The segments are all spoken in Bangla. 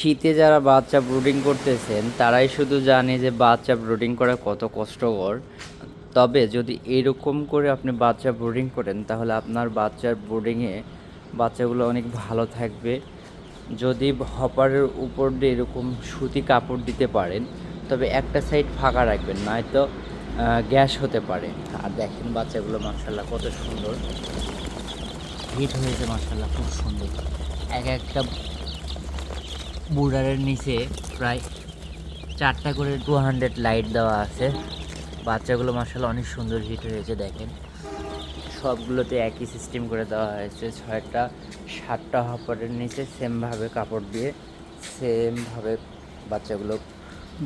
শীতে যারা বাচ্চা ব্রুডিং করতেছেন, তারাই শুধু জানে যে বাচ্চা ব্রুডিং করা কত কষ্টকর। তবে যদি এরকম করে আপনি বাচ্চা ব্রুডিং করেন, তাহলে আপনার বাচ্চার ব্রুডিংয়ে বাচ্চাগুলো অনেক ভালো থাকবে। যদি হপারের উপর দিয়ে এরকম সুতি কাপড় দিতে পারেন, তবে একটা সাইড ফাঁকা রাখবেন, নয়তো গ্যাস হতে পারে। আর দেখেন বাচ্চাগুলো মার্শাল্লাহ কত সুন্দর। হিট হয়েছে মার্শাল্লাহ খুব সুন্দর। এক একটা বুডারের নিচে প্রায় চারটা করে টু হান্ড্রেড লাইট দেওয়া আছে। বাচ্চাগুলো মার্শাল অনেক সুন্দর হিট হয়েছে, দেখেন। সবগুলোতে একই সিস্টেম করে দেওয়া হয়েছে, ছয়টা, সাতটা হপারের নিচে সেমভাবে কাপড় দিয়ে সেমভাবে বাচ্চাগুলো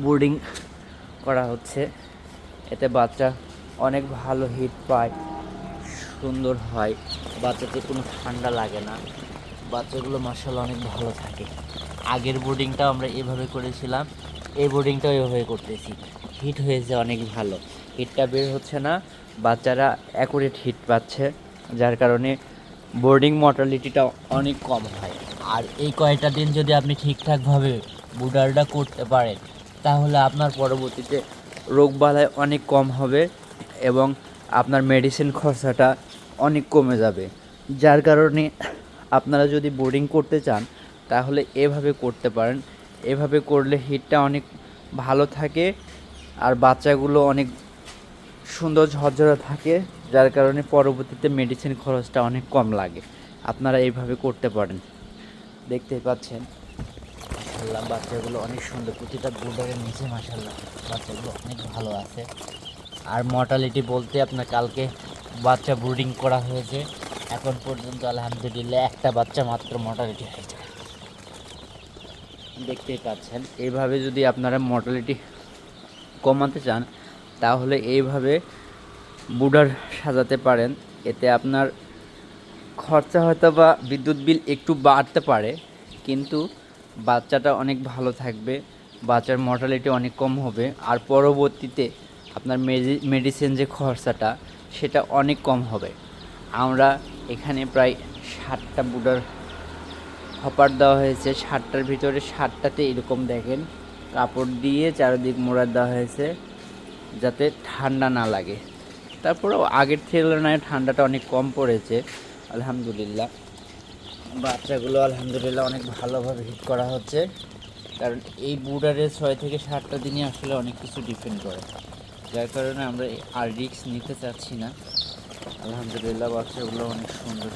বোর্ডিং করা হচ্ছে। এতে বাচ্চা অনেক ভালো হিট পায়, সুন্দর হয়। বাচ্চাতে কোনো ঠান্ডা লাগে না। বাচ্চাগুলো মার্শাল অনেক ভালো থাকে। আগের বোর্ডিংটাও আমরা এভাবে করেছিলাম, এই বোর্ডিংটাও এভাবে করতেছি। হিট হয়েছে অনেক ভালো। হিটটা বের হচ্ছে না, বাচ্চারা অ্যাকুরেট হিট পাচ্ছে, যার কারণে বোর্ডিং মর্টালিটিটা অনেক কম হয়। আর এই কয়টা দিন যদি আপনি ঠিকঠাকভাবে বুডারটা করতে পারেন, তাহলে আপনার পরবর্তীতে রোগবালাই অনেক কম হবে এবং আপনার মেডিসিন খরচাটা অনেক কমে যাবে। যার কারণে আপনারা যদি বোর্ডিং করতে চান তাহলে এভাবে করতে পারেন। এভাবে করলে হিটটা অনেক ভালো থাকে আর বাচ্চাগুলো অনেক সুন্দর ঝরঝরা থাকে, যার কারণে পরবর্তীতে মেডিসিন খরচটা অনেক কম লাগে। আপনারা এইভাবে করতে পারেন। দেখতেই পাচ্ছেন মাসাল্লাহ বাচ্চাগুলো অনেক সুন্দর। প্রতিটা বোর্ডারের নিচে মাসাল্লাহ বাচ্চাগুলো অনেক ভালো আছে। আর মর্টালিটি বলতে আপনার কালকে বাচ্চা ব্রুডিং করা হয়েছে। এখন পর্যন্ত আলহামদুলিল্লাহ একটা বাচ্চা মাত্র মর্টালিটি হয়েছে। দেখতেই পাচ্ছেন। এইভাবে যদি আপনারা মর্টালিটি কমাতে চান, তাহলে এইভাবে বুডার সাজাতে পারেন। এতে আপনার খরচা হয়তো বা বিদ্যুৎ বিল একটু বাড়তে পারে, কিন্তু বাচ্চাটা অনেক ভালো থাকবে, বাচ্চার মর্টালিটি অনেক কম হবে, আর পরবর্তীতে আপনার মেডিসিন যে খরচাটা, সেটা অনেক কম হবে। আমরা এখানে প্রায় ষাটটা বুডার হপার দেওয়া হয়েছে। ষাটটার ভিতরে ষাটটাতে এরকম দেখেন, কাপড় দিয়ে চারিদিক মোড়া দেওয়া হয়েছে, যাতে ঠান্ডা না লাগে। তারপরেও আগের তুলনায় ঠান্ডাটা অনেক কম পড়েছে, আলহামদুলিল্লাহ। বাচ্চাগুলো আলহামদুলিল্লাহ অনেক ভালোভাবে হিট করা হচ্ছে, কারণ এই বুডারের ছয় থেকে সাতটা দিনই আসলে অনেক কিছু ডিপেন্ড করে। যার কারণে আমরা আর রিস্ক নিতে চাচ্ছি না। আলহামদুলিল্লাহ, বাচ্চাগুলো অনেক সুন্দর।